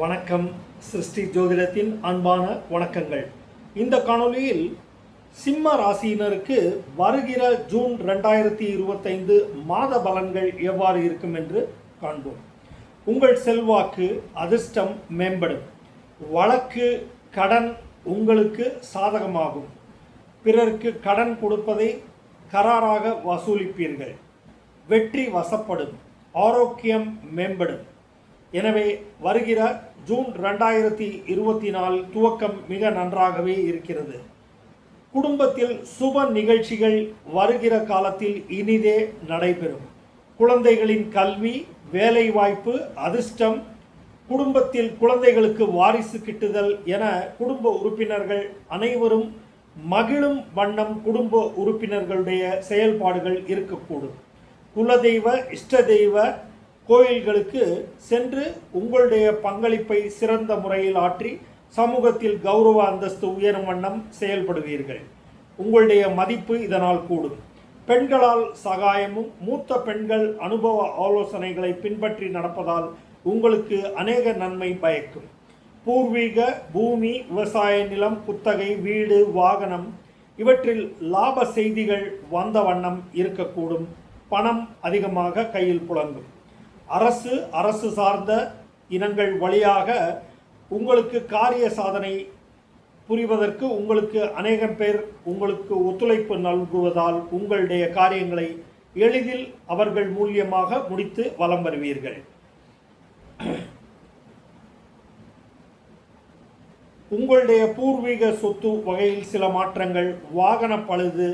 வணக்கம். சிருஷ்டி ஜோதிடத்தின் அன்பான வணக்கங்கள். இந்த காணொளியில் சிம்ம ராசியினருக்கு வருகிற ஜூன் ரெண்டாயிரத்தி இருபத்தைந்து மாத பலன்கள் எவ்வாறு இருக்கும் என்று காண்போம். உங்கள் செல்வாக்கு அதிர்ஷ்டம் மேம்படும். வழக்கு கடன் உங்களுக்கு சாதகமாகும். பிறருக்கு கடன் கொடுப்பதை கராராக வசூலிப்பீர்கள். வெற்றி வசப்படும். ஆரோக்கியம் மேம்படும். எனவே வருகிற ஜூன் ரெண்டாயிரத்தி இருபத்தி நாலு துவக்கம் மிக நன்றாகவே இருக்கிறது. குடும்பத்தில் சுப நிகழ்ச்சிகள் வருகிற காலத்தில் இனிதே நடைபெறும். குழந்தைகளின் கல்வி வேலைவாய்ப்பு அதிர்ஷ்டம் குடும்பத்தில் குழந்தைகளுக்கு வாரிசு கிட்டுதல் என குடும்ப உறுப்பினர்கள் அனைவரும் மகிழும் வண்ணம் குடும்ப உறுப்பினர்களுடைய செயல்பாடுகள் இருக்கக்கூடும். குலதெய்வ இஷ்ட தெய்வ கோயில்களுக்கு சென்று உங்களுடைய பங்களிப்பை சிறந்த முறையில் ஆற்றி சமூகத்தில் கௌரவ அந்தஸ்து உயரும் வண்ணம் செயல்படுவீர்கள். உங்களுடைய மதிப்பு இதனால் கூடும். பெண்களால் சகாயமும் மூத்த பெண்கள் அனுபவ ஆலோசனைகளை பின்பற்றி நடப்பதால் உங்களுக்கு அநேக நன்மை பயக்கும். பூர்வீக பூமி விவசாய நிலம் குத்தகை வீடு வாகனம் இவற்றில் லாப செய்திகள் வந்த வண்ணம் இருக்கக்கூடும். பணம் அதிகமாக கையில் புழங்கும். அரசு அரசு சார்ந்த இனங்கள் வழியாக உங்களுக்கு காரிய சாதனை புரிவதற்கு உங்களுக்கு அநேகம் பேர் உங்களுக்கு ஒத்துழைப்பு நல்குவதால் உங்களுடைய காரியங்களை எளிதில் அவர்கள் மூலியமாக முடித்து வலம் வருவீர்கள். உங்களுடைய பூர்வீக சொத்து வகையில் சில மாற்றங்கள் வாகன பழுது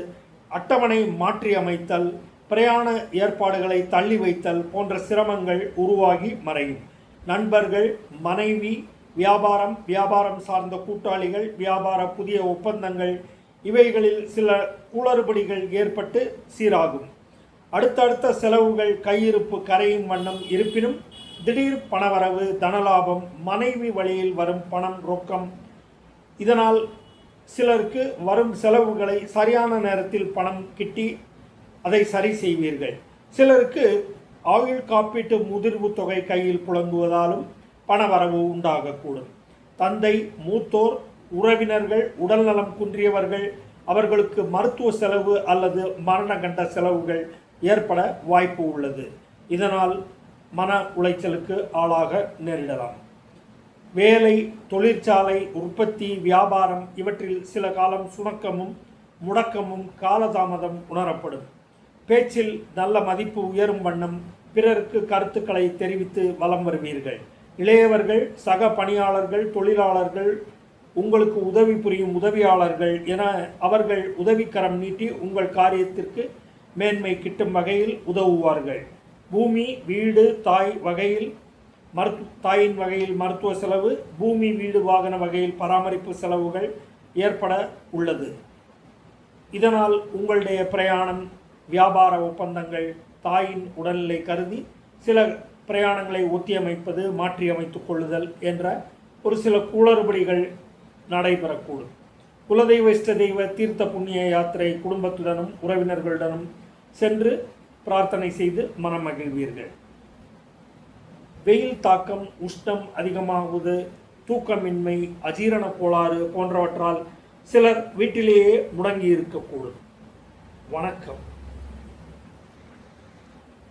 அட்டவணை மாற்றி அமைத்தல் பிரயாண ஏற்பாடுகளை தள்ளி வைத்தல் போன்ற சிரமங்கள் உருவாகி மறையும். நண்பர்கள் மனைவி வியாபாரம் வியாபாரம் சார்ந்த கூட்டாளிகள் வியாபார புதிய ஒப்பந்தங்கள் இவைகளில் சில குளறுபடிகள் ஏற்பட்டு சீராகும். அடுத்தடுத்த செலவுகள் கையிருப்பு கரையும் வண்ணம் இருப்பினும் திடீர் பணவரவு தனலாபம் மனைவி வழியில் வரும் பணம் ரொக்கம் இதனால் சிலருக்கு வரும் செலவுகளை சரியான நேரத்தில் பணம் கிட்டி அதை சரி செய்வீர்கள். சிலருக்கு ஆயுள் காப்பீட்டு முதிர்வு தொகை கையில் புழங்குவதாலும் பணவரவு உண்டாகக்கூடும். தந்தை மூத்தோர் உறவினர்கள் உடல்நலம் குன்றியவர்கள் அவர்களுக்கு மருத்துவ செலவு அல்லது மரண கண்ட செலவுகள் ஏற்பட வாய்ப்பு உள்ளது. இதனால் மன உளைச்சலுக்கு ஆளாக நேரிடலாம். வேலை தொழிற்சாலை உற்பத்தி வியாபாரம் இவற்றில் சில காலம் சுணக்கமும் முடக்கமும் காலதாமதம் உணரப்படும். பேச்சில் நல்ல மதிப்பு உயரும் வண்ணம் பிறருக்கு கருத்துக்களை தெரிவித்து வலம் வருவீர்கள். இளையவர்கள் சக பணியாளர்கள் தொழிலாளர்கள் உங்களுக்கு உதவி புரியும் உதவியாளர்கள் என அவர்கள் உதவிக்கரம் நீட்டி உங்கள் காரியத்திற்கு மேன்மை கிட்டும் வகையில் உதவுவார்கள். பூமி வீடு தாய் வகையில் மருத்து தாயின் வகையில் மருத்துவ செலவு பூமி வீடு வாகன வகையில் பராமரிப்பு செலவுகள் ஏற்பட உள்ளது. இதனால் உங்களுடைய பிரயாணம் வியாபார ஒப்பந்தங்கள் தாயின் உடல்நிலை கருதி சில பிரயாணங்களை ஒத்தியமைப்பது மாற்றியமைத்துக் கொள்ளுதல் என்ற ஒரு சில குளறுபடிகள் நடைபெறக்கூடும். குலதெய்வ இஷ்ட தெய்வ தீர்த்த புண்ணிய யாத்திரை குடும்பத்துடனும் உறவினர்களுடனும் சென்று பிரார்த்தனை செய்து மனம் மகிழ்வீர்கள். வெயில் தாக்கம் உஷ்ணம் அதிகமாகுவது தூக்கமின்மை அஜீரண கோளாறு போன்றவற்றால் சிலர் வீட்டிலேயே முடங்கி இருக்கக்கூடும் வணக்கம்.